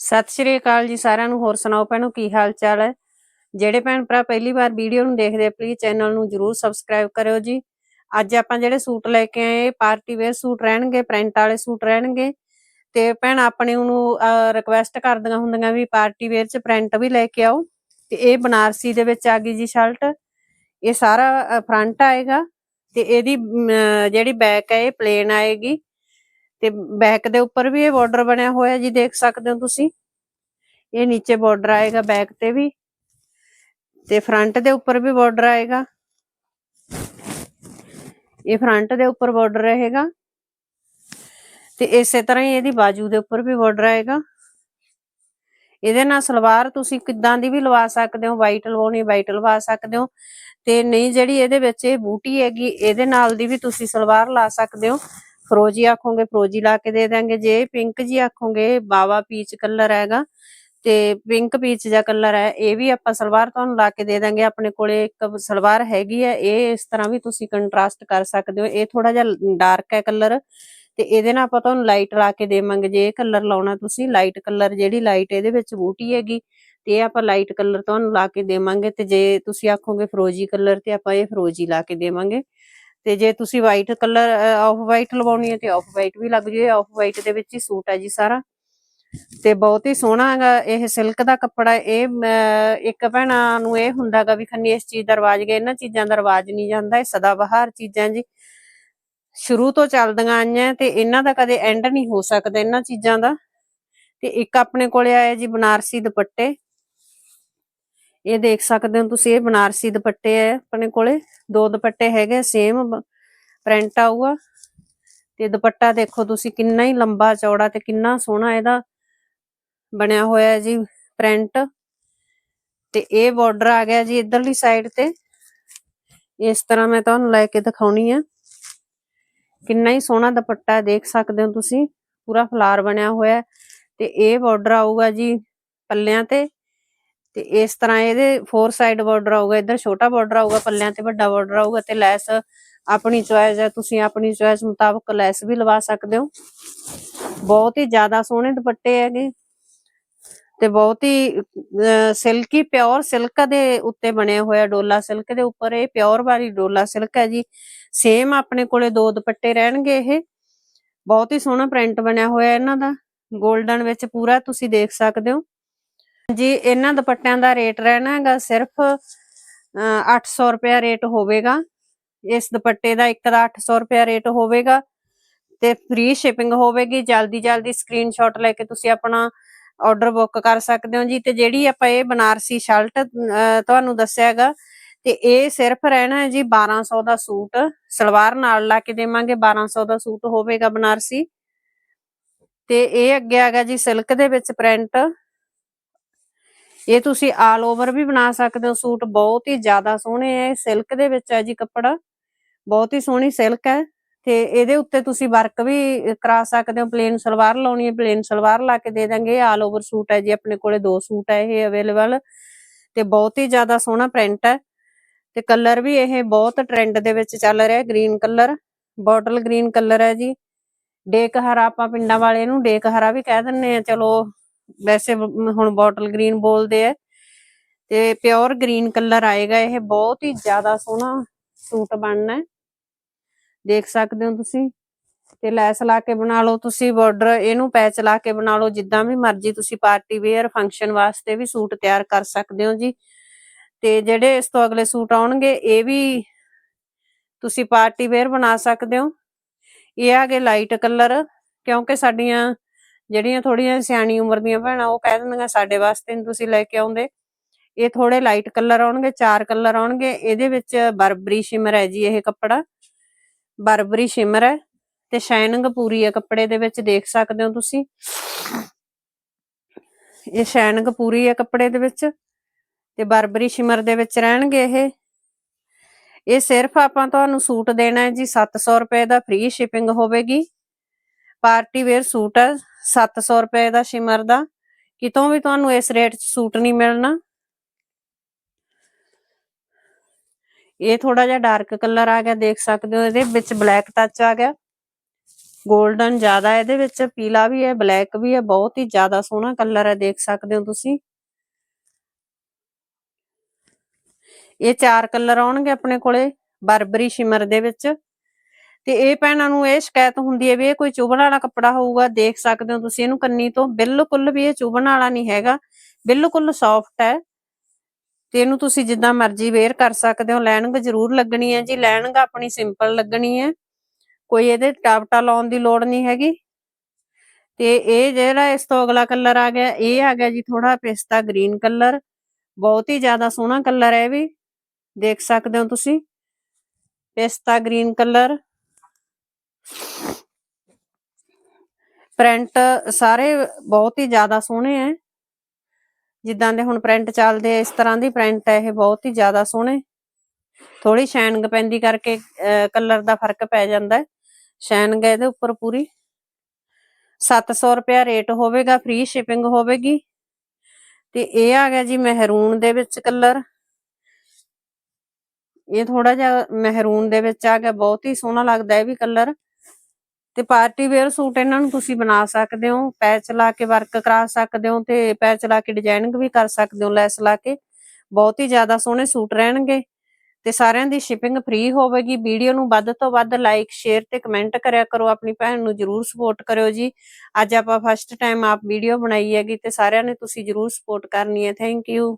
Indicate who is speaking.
Speaker 1: ਸਤਿ ਸ਼੍ਰੀ ਅਕਾਲ ਜੀ ਸਾਰਿਆਂ ਨੂੰ, ਹੋਰ ਸੁਣਾਓ ਭੈਣੋ, ਕੀ ਹਾਲ ਚਾਲ ਹੈ? ਜਿਹੜੇ ਭੈਣ ਭਰਾ ਪਹਿਲੀ ਵਾਰ ਵੀਡੀਓ ਨੂੰ ਦੇਖਦੇ ਪਲੀਜ਼ ਚੈਨਲ ਨੂੰ ਜਰੂਰ ਸਬਸਕ੍ਰਾਈਬ ਕਰਿਓ ਜੀ। ਅੱਜ ਆਪਾਂ ਜਿਹੜੇ ਸੂਟ ਲੈ ਕੇ ਆਏ ਪਾਰਟੀ ਵੇਅਰ ਸੂਟ ਰਹਿਣਗੇ ਪ੍ਰਿੰਟ ਵਾਲੇ ਸੂਟ ਰਹਿਣਗੇ। ਤੇ ਭੈਣ ਆਪਣੇ ਨੂੰ ਰਿਕਵੈਸਟ ਕਰਦੀਆਂ ਹੁੰਦੀਆਂ ਵੀ ਪਾਰਟੀ ਵੇਅਰ ਚ ਪ੍ਰਿੰਟ ਵੀ ਲੈ ਕੇ ਆਓ। ਤੇ ਇਹ ਬਨਾਰਸੀ ਦੇ ਵਿੱਚ ਆ ਗਈ ਜੀ ਸ਼ਰਟ ਇਹ ਸਾਰਾ ਫਰੰਟ ਆਏਗਾ। ਤੇ ਇਹਦੀ ਜਿਹੜੀ ਬੈਕ ਹੈ, ਇਹ ਪਲੇਨ ਆਏਗੀ। ਤੇ ਬੈਕ ਦੇ ਉੱਪਰ ਵੀ ਇਹ ਬਾਰਡਰ ਬਣਿਆ ਹੋਇਆ ਜੀ, ਦੇਖ ਸਕਦੇ ਹੋ ਤੁਸੀਂ। ਇਹ ਨੀਚੇ ਬਾਰਡਰ ਆਏਗਾ ਬੈਕ ਤੇ ਵੀ ਤੇ ਫਰੰਟ ਦੇ ਉੱਪਰ ਵੀ ਬਾਰਡਰ ਆਏਗਾ। ਇਹ ਫਰੰਟ ਦੇ ਉੱਪਰ ਬਾਰਡਰ ਰਹੇਗਾ ਤੇ ਇਸੇ ਤਰ੍ਹਾਂ ਹੀ ਇਹਦੀ ਬਾਜੂ ਦੇ ਉੱਪਰ ਵੀ ਬਾਰਡਰ ਆਏਗਾ। ਇਹਦੇ ਨਾਲ ਸਲਵਾਰ ਤੁਸੀਂ ਕਿੱਦਾਂ ਦੀ ਵੀ ਲਵਾ ਸਕਦੇ ਹੋ ਵਾਈਟ ਲਵਾਉਣੀ ਵਾਈਟ ਲਵਾ ਸਕਦੇ ਹੋ ਤੇ ਨਹੀਂ ਜਿਹੜੀ ਇਹਦੇ ਵਿੱਚ ਇਹ ਬੂਟੀ ਹੈਗੀ, ਇਹਦੇ ਨਾਲ ਦੀ ਵੀ ਤੁਸੀਂ ਸਲਵਾਰ ਲਾ ਸਕਦੇ ਹੋ। ਫਰੋਜੀ ਆਖੋਗੇ ਫਰੋਜੀ ਲਾ ਕੇ ਦੇ ਦਾਂਗੇ ਜੇ ਪਿੰਕ ਜੀ ਆਖੋਗੇ, ਬਾਵਾ ਪੀਚ ਕਲਰ ਹੈਗਾ ਤੇ ਪਿੰਕ ਪੀਚ ਜਿਹਾ ਕਲਰ ਹੈ, ਇਹ ਵੀ ਆਪਾਂ ਸਲਵਾਰ ਤੁਹਾਨੂੰ ਲਾ ਕੇ ਦੇ ਦਾਂਗੇ ਆਪਣੇ ਕੋਲੇ ਇੱਕ ਸਲਵਾਰ ਹੈਗੀ ਹੈ, ਇਹ ਇਸ ਤਰ੍ਹਾਂ ਵੀ ਤੁਸੀਂ ਕੰਟਰਾਸਟ ਕਰ ਸਕਦੇ ਹੋ। ਇਹ ਥੋੜਾ ਜਿਹਾ ਡਾਰਕ ਹੈ ਕਲਰ ਤੇ ਇਹਦੇ ਨਾਲ ਆਪਾਂ ਤੁਹਾਨੂੰ ਲਾਈਟ ਲਾ ਕੇ ਦੇਵਾਂਗੇ। ਜੇ ਇਹ ਕਲਰ ਲਾਉਣਾ ਤੁਸੀਂ, ਲਾਈਟ ਕਲਰ ਜਿਹੜੀ ਲਾਈਟ ਇਹਦੇ ਵਿੱਚ ਬੂਟੀ ਹੈਗੀ ਤੇ ਇਹ ਆਪਾਂ ਲਾਈਟ ਕਲਰ ਤੁਹਾਨੂੰ ਲਾ ਕੇ ਦੇਵਾਂਗੇ ਤੇ ਜੇ ਤੁਸੀਂ ਆਖੋਗੇ ਫਰੋਜੀ ਕਲਰ ਤੇ ਆਪਾਂ ਇਹ ਫਰੋਜੀ ਲਾ ਕੇ ਦੇਵਾਂਗੇ। ਤੇ ਜੇ ਤੁਸੀਂ ਵਾਈਟ ਕਲਰ ਆਫ ਵਾਈਟ ਲਵਾਉਣੀ ਹੈ ਤੇ ਆਫ ਵਾਈਟ ਵੀ ਲੱਗ ਜੂਏ ਆਫ ਵਾਈਟ ਦੇ ਵਿੱਚ ਹੀ ਸੂਟ ਹੈ ਜੀ ਸਾਰਾ। ਤੇ ਬਹੁਤ ਹੀ ਸੋਹਣਾ ਹੈਗਾ ਇਹ ਸਿਲਕ ਦਾ ਕੱਪੜਾ। ਇਹ ਇੱਕ ਭੈਣਾਂ ਨੂੰ ਇਹ ਹੁੰਦਾਗਾ ਵੀ ਖੰਨੀ ਇਸ ਚੀਜ਼ ਦਾ ਰਿਵਾਜ ਗਿਆ ਇਹਨਾਂ ਚੀਜ਼ਾਂ ਦਾ ਰਿਵਾਜ ਨਹੀਂ ਜਾਂਦਾ, ਇਹ ਸਦਾ ਬਹਾਰ ਚੀਜ਼ਾਂ ਜੀ। ਸ਼ੁਰੂ ਤੋਂ ਚੱਲਦੀਆਂ ਆਈਆਂ ਤੇ ਇਹਨਾਂ ਦਾ ਕਦੇ ਐਂਡ ਨਹੀਂ ਹੋ ਸਕਦਾ ਇਹਨਾਂ ਚੀਜ਼ਾਂ ਦਾ। ਤੇ ਇੱਕ ਆਪਣੇ ਕੋਲੇ ਆਇਆ ਜੀ ਬਨਾਰਸੀ ਦੁਪੱਟੇ। ਇਹ ਦੇਖ ਸਕਦੇ ਹੋ ਤੁਸੀਂ, ਇਹ ਬਨਾਰਸੀ ਦੁਪੱਟੇ ਹੈ ਆਪਣੇ ਕੋਲੇ। ਦੋ ਦੁਪੱਟੇ ਹੈਗੇ ਸੇਮ ਪ੍ਰਿੰਟ ਆਊਗਾ। ਤੇ ਦੁਪੱਟਾ ਦੇਖੋ ਤੁਸੀਂ, ਕਿੰਨਾ ਹੀ ਲੰਬਾ ਚੌੜਾ ਤੇ ਕਿੰਨਾ ਸੋਹਣਾ ਇਹਦਾ ਬਣਿਆ ਹੋਇਆ ਹੈ ਜੀ ਪ੍ਰਿੰਟ ਤੇ ਇਹ ਬਾਰਡਰ ਆ ਗਿਆ ਜੀ ਇਧਰਲੀ ਸਾਈਡ ਤੇ। ਇਸ ਤਰ੍ਹਾਂ ਮੈਂ ਤੁਹਾਨੂੰ ਲੈ ਕੇ ਦਿਖਾਉਣੀ ਆ ਕਿੰਨਾ ਹੀ ਸੋਹਣਾ ਦੁਪੱਟਾ ਦੇਖ ਸਕਦੇ ਹੋ ਤੁਸੀਂ। ਪੂਰਾ ਫਲਾਰ ਬਣਿਆ ਹੋਇਆ ਤੇ ਇਹ ਬਾਰਡਰ ਆਊਗਾ ਜੀ ਪੱਲਿਆਂ ਤੇ। ਤੇ ਇਸ ਤਰ੍ਹਾਂ ਇਹਦੇ ਫੋਰ ਸਾਈਡ ਬਾਰਡਰ ਆਊਗਾ, ਇੱਧਰ ਛੋਟਾ ਬਾਰਡਰ ਆਊਗਾ, ਪੱਲਿਆਂ ਤੇ ਵੱਡਾ ਬਾਰਡਰ ਆਊਗਾ ਤੇ ਲੈਸ ਆਪਣੀ ਚੁਆਇਸ ਹੈ, ਤੁਸੀਂ ਆਪਣੀ ਚੁਆਇਸ ਮੁਤਾਬਕ ਲੈਸ ਵੀ ਲਵਾ ਸਕਦੇ ਹੋ। ਬਹੁਤ ਹੀ ਜ਼ਿਆਦਾ ਸੋਹਣੇ ਦੁਪੱਟੇ ਹੈਗੇ ਤੇ ਬਹੁਤ ਹੀ ਸਿਲਕੀ ਪਿਓਰ ਸਿਲਕ ਦੇ ਉੱਤੇ ਬਣਿਆ ਹੋਇਆ ਡੋਲਾ ਸਿਲਕ ਦੇ ਉੱਪਰ। ਇਹ ਪਿਓਰ ਵਾਲੀ ਡੋਲਾ ਸਿਲਕ ਹੈ ਜੀ। ਸੇਮ ਆਪਣੇ ਕੋਲੇ ਦੋ ਦੁਪੱਟੇ ਰਹਿਣਗੇ ਇਹ। ਬਹੁਤ ਹੀ ਸੋਹਣਾ ਪ੍ਰਿੰਟ ਬਣਿਆ ਹੋਇਆ ਇਹਨਾਂ ਦਾ। 골ਡਨ ਵਿੱਚ ਪੂਰਾ ਤੁਸੀਂ ਦੇਖ ਸਕਦੇ ਹੋ। ਜੀ ਇਹਨਾਂ ਦੁਪੱਟਿਆਂ ਦਾ ਰੇਟ ਰਹਿਣਾ ਹੈਗਾ ਸਿਰਫ ਅਹ, 800 ਰੁਪਿਆ ਰੇਟ ਹੋਵੇਗਾ। ਇਸ ਦੁਪੱਟੇ ਦਾ ਇੱਕ ਦਾ 800 ਰੁਪਿਆ ਰੇਟ ਹੋਵੇਗਾ ਤੇ ਫ੍ਰੀ ਸ਼ਿਪਿੰਗ ਹੋਵੇਗੀ। ਜਲਦੀ ਜਲਦੀ ਸਕਰੀਨਸ਼ਾਟ ਲੈ ਕੇ ਤੁਸੀਂ ਆਪਣਾ ਆਰਡਰ ਬੁੱਕ ਕਰ ਸਕਦੇ ਹੋ ਜੀ। ਤੇ ਜਿਹੜੀ ਆਪਾਂ ਇਹ ਬਨਾਰਸੀ ਸ਼ਰਟ ਤੁਹਾਨੂੰ ਦੱਸਿਆ ਹੈਗਾ ਤੇ ਇਹ ਸਿਰਫ ਰਹਿਣਾ ਹੈ ਜੀ 1200 ਦਾ ਸੂਟ। ਸਲਵਾਰ ਨਾਲ ਲਾ ਕੇ ਦੇਵਾਂਗੇ 1200 ਦਾ ਸੂਟ ਹੋਵੇਗਾ ਬਨਾਰਸੀ। ਤੇ ਇਹ ਅੱਗੇ ਆ ਜੀ ਸਿਲਕ ਦੇ ਵਿੱਚ ਪ੍ਰਿੰਟ ਇਹ ਤੁਸੀਂ ਆਲ ਓਵਰ ਵੀ ਬਣਾ ਸਕਦੇ ਹੋ। ਸੂਟ ਬਹੁਤ ਹੀ ਜ਼ਿਆਦਾ ਸੋਹਣੇ ਹੈ ਸਿਲਕ ਦੇ ਵਿੱਚ ਹੈ ਜੀ ਕੱਪੜਾ। ਬਹੁਤ ਹੀ ਸੋਹਣੀ ਸਿਲਕ ਹੈ ਤੇ ਇਹਦੇ ਉੱਤੇ ਤੁਸੀਂ ਵਰਕ ਵੀ ਕਰਾ ਸਕਦੇ ਹੋ। ਪਲੇਨ ਸਲਵਾਰ ਲਾਉਣੀ ਹੈ ਪਲੇਨ ਸਲਵਾਰ ਲਾ ਕੇ ਦੇ ਦਾਂਗੇ। ਆਲ ਓਵਰ ਸੂਟ ਹੈ ਜੀ। ਆਪਣੇ ਕੋਲੇ ਦੋ ਸੂਟ ਹੈ ਇਹ ਅਵੇਲੇਬਲ ਤੇ ਬਹੁਤ ਹੀ ਜ਼ਿਆਦਾ ਸੋਹਣਾ ਪ੍ਰਿੰਟ ਹੈ ਤੇ ਕਲਰ ਵੀ ਇਹ ਬਹੁਤ ਟ੍ਰੈਂਡ ਦੇ ਵਿੱਚ ਚੱਲ ਰਿਹਾ। Green colour bottle green colour ਹੈ ਜੀ। ਡੇਕ ਹਰਾ ਆਪਾਂ ਪਿੰਡਾਂ ਵਾਲੇ ਨੂੰ ਡੇਕ ਹਰਾ ਵੀ ਕਹਿ ਦਿੰਨੇ ਆ। ਚਲੋ ਵੈਸੇ ਹੁਣ ਬੋਟਲ ਗ੍ਰੀਨ ਬੋਲਦੇ ਆ ਤੇ ਪਿਓਰ ਗ੍ਰੀਨ ਕਲਰ ਆਏਗਾ, ਇਹ ਬਹੁਤ ਹੀ ਜ਼ਿਆਦਾ ਸੋਹਣਾ ਸੂਟ ਬਣਨਾ ਦੇਖ ਸਕਦੇ ਹੋ ਤੁਸੀਂ, ਤੇ ਲੈਸ ਲਾ ਕੇ ਬਣਾ ਲਓ, ਤੁਸੀਂ ਬਾਰਡਰ ਇਹਨੂੰ ਪੈਚ ਲਾ ਕੇ ਬਣਾ ਲਓ, ਜਿੱਦਾਂ ਵੀ ਮਰਜ਼ੀ ਤੁਸੀਂ ਪਾਰਟੀ ਵੇਅਰ ਫੰਕਸ਼ਨ ਵਾਸਤੇ ਵੀ ਸੂਟ ਤਿਆਰ ਕਰ ਸਕਦੇ ਹੋ ਜੀ। ਤੇ ਜਿਹੜੇ ਇਸ ਤੋਂ ਅਗਲੇ ਸੂਟ ਆਉਣਗੇ, ਇਹ ਵੀ ਤੁਸੀਂ ਪਾਰਟੀ ਵੇਅਰ ਬਣਾ ਸਕਦੇ ਹੋ। ਇਹ ਆਗੇ ਲਾਈਟ ਕਲਰ ਕਿਉਂਕਿ ਸਾਡੀਆਂ ਜਿਹੜੀਆਂ ਥੋੜੀਆਂ ਸਿਆਣੀ ਉਮਰ ਦੀਆਂ ਭੈਣਾਂ, ਉਹ ਕਹਿ ਦਿੰਦੀਆਂ, ਸਾਡੇ ਵਾਸਤੇ ਨੀ ਤੁਸੀਂ ਲੈ ਕੇ ਆਉਂਦੇ। ਇਹ ਥੋੜੇ ਲਾਈਟ ਕਲਰ ਆਉਣਗੇ, ਚਾਰ ਕਲਰ ਆਉਣਗੇ। ਇਹਦੇ ਵਿੱਚ ਬਰਬਰੀ ਸ਼ਿਮਰ ਹੈ ਜੀ ਇਹ ਕੱਪੜਾ। ਬਰਬਰੀ ਸ਼ਿਮਰ ਹੈ ਤੇ ਸ਼ਾਈਨਿੰਗ ਪੂਰੀ ਹੈ ਕੱਪੜੇ ਦੇ ਵਿੱਚ, ਦੇਖ ਸਕਦੇ ਹੋ ਤੁਸੀਂ। ਇਹ ਸ਼ਾਈਨਿੰਗ ਪੂਰੀ ਹੈ ਕੱਪੜੇ ਦੇ ਵਿੱਚ ਤੇ ਬਰਬਰੀ ਸ਼ਿਮਰ ਦੇ ਵਿੱਚ ਰਹਿਣਗੇ ਇਹ। ਇਹ ਸਿਰਫ ਆਪਾਂ ਤੁਹਾਨੂੰ ਸੂਟ ਦੇਣਾ ਹੈ ਜੀ 700 ਰੁਪਏ ਦਾ ਫ੍ਰੀ ਸ਼ਿਪਿੰਗ ਹੋਵੇਗੀ। ਪਾਰਟੀ ਵੇਅਰ ਸੂਟ ਹੈ 700 ਰੁਪਏ ਦਾ ਸ਼ਿਮਰ ਦਾ। ਕਿਤੋਂ ਵੀ ਤੁਹਾਨੂੰ ਇਸ ਰੇਟ 'ਚ ਸੂਟ ਨਹੀਂ ਮਿਲਣਾ। ਇਹ ਥੋੜਾ ਜਿਹਾ ਡਾਰਕ ਕਲਰ ਆ ਗਿਆ, ਦੇਖ ਸਕਦੇ ਹੋ ਇਹਦੇ ਵਿੱਚ ਬਲੈਕ ਟੱਚ ਆ ਗਿਆ। 골ਡਨ ਜ਼ਿਆਦਾ ਇਹਦੇ ਵਿੱਚ, ਪੀਲਾ ਵੀ ਹੈ, ਬਲੈਕ ਵੀ ਹੈ, ਬਹੁਤ ਹੀ ਜ਼ਿਆਦਾ ਸੋਹਣਾ ਕਲਰ ਹੈ, ਦੇਖ ਸਕਦੇ ਹੋ ਤੁਸੀਂ। ਇਹ ਚਾਰ ਕਲਰ ਆਉਣਗੇ ਆਪਣੇ ਕੋਲੇ, ਬਰਬਰੀ ਸ਼ਿਮਰ ਦੇ ਵਿੱਚ। ਤੇ ਇਹ ਭੈਣਾਂ ਨੂੰ ਇਹ ਸ਼ਿਕਾਇਤ ਹੁੰਦੀ ਹੈ ਵੀ ਇਹ ਕੋਈ ਚੁਭਣ ਵਾਲਾ ਕੱਪੜਾ ਹੋਊਗਾ, ਦੇਖ ਸਕਦੇ ਹੋ ਤੁਸੀਂ ਇਹਨੂੰ ਕੰਨੀ ਤੋਂ। ਬਿਲਕੁਲ ਵੀ ਇਹ ਚੁਭਣ ਵਾਲਾ ਨਹੀਂ ਹੈਗਾ। ਬਿਲਕੁਲ ਸੌਫਟ ਹੈ। ਤੇ ਇਹਨੂੰ ਤੁਸੀਂ ਜਿੱਦਾਂ ਮਰਜ਼ੀ ਵੇਅਰ ਕਰ ਸਕਦੇ ਹੋ। ਲੈਨਿੰਗ ਜ਼ਰੂਰ ਲੱਗਣੀ ਹੈ ਜੀ। ਲੈਨਿੰਗ ਆਪਣੀ ਸਿੰਪਲ ਲੱਗਣੀ ਹੈ। ਕੋਈ ਇਹਦੇ ਟਾਪਟਾ ਲਾਉਣ ਦੀ ਲੋੜ ਨਹੀਂ ਹੈਗੀ। ਤੇ ਇਹ ਜਿਹੜਾ ਇਸ ਤੋਂ ਅਗਲਾ ਕਲਰ ਆ ਗਿਆ, ਇਹ ਆ ਗਿਆ ਜੀ ਥੋੜਾ ਪਿਸਤਾ ਗ੍ਰੀਨ ਕਲਰ। ਬਹੁਤ ਹੀ ਜ਼ਿਆਦਾ ਸੋਹਣਾ ਕਲਰ ਹੈ ਵੀ। ਦੇਖ ਸਕਦੇ ਹੋ ਤੁਸੀਂ। ਪਿਸਤਾ ਗ੍ਰੀਨ ਕਲਰ। ਪ੍ਰਿੰਟ ਸਾਰੇ ਬਹੁਤ ਹੀ ਜ਼ਿਆਦਾ ਸੋਹਣੇ ਹੈ ਜਿੱਦਾਂ ਦੇ ਹੁਣ ਪ੍ਰਿੰਟ ਚੱਲਦੇ ਆ, ਇਸ ਤਰ੍ਹਾਂ ਦੀ ਪ੍ਰਿੰਟ ਹੈ ਇਹ ਬਹੁਤ ਹੀ ਜ਼ਿਆਦਾ ਸੋਹਣੇ। ਥੋੜੀ ਸ਼ਾਈਨਿੰਗ ਪੈਂਦੀ ਕਰਕੇ ਕਲਰ ਦਾ ਫ਼ਰਕ ਪੈ ਜਾਂਦਾ ਹੈ ਸ਼ਾਈਨਿੰਗ ਇਹਦੇ ਉੱਪਰ ਪੂਰੀ। 700 ਰੁਪਿਆ ਰੇਟ ਹੋਵੇਗਾ ਫ੍ਰੀ ਸ਼ਿਪਿੰਗ ਹੋਵੇਗੀ। ਤੇ ਇਹ ਆ ਗਿਆ ਜੀ ਮਹਿਰੂਨ ਦੇ ਵਿੱਚ ਕਲਰ ਇਹ ਥੋੜਾ ਜਿਹਾ ਮਹਿਰੂਨ ਦੇ ਵਿੱਚ ਆ ਗਿਆ, ਬਹੁਤ ਹੀ ਸੋਹਣਾ ਲੱਗਦਾ ਇਹ ਵੀ ਕਲਰ ਤੇ ਪਾਰਟੀ ਵੇਅਰ ਸੂਟ ਇਹਨਾਂ ਨੂੰ ਤੁਸੀਂ ਬਣਾ ਸਕਦੇ ਹੋ, ਪੈਚ ਲਾ ਕੇ ਵਰਕ ਕਰਾ ਸਕਦੇ ਹੋ ਤੇ ਪੈਚ ਲਾ ਕੇ ਡਿਜ਼ਾਈਨਿੰਗ ਵੀ ਕਰ ਸਕਦੇ ਹੋ, ਲੈਸ ਲਾ ਕੇ। ਬਹੁਤ ਹੀ ਜ਼ਿਆਦਾ ਸੋਹਣੇ ਸੂਟ ਰਹਿਣਗੇ ਤੇ ਸਾਰਿਆਂ ਦੀ ਸ਼ਿਪਿੰਗ ਫ੍ਰੀ ਹੋਵੇਗੀ। ਵੀਡੀਓ ਨੂੰ ਵੱਧ ਤੋਂ ਵੱਧ ਲਾਈਕ, ਸ਼ੇਅਰ ਤੇ ਕਮੈਂਟ ਕਰਿਆ ਕਰੋ। ਆਪਣੀ ਭੈਣ ਨੂੰ ਜਰੂਰ ਸਪੋਰਟ ਕਰਿਓ ਜੀ। ਅੱਜ ਆਪਾਂ ਫਸਟ ਟਾਈਮ ਆਪ ਵੀਡੀਓ ਬਣਾਈ ਹੈਗੀ ਤੇ ਸਾਰਿਆਂ ਨੇ ਤੁਸੀਂ ਜਰੂਰ ਸਪੋਰਟ ਕਰਨੀ ਹੈ। Thank you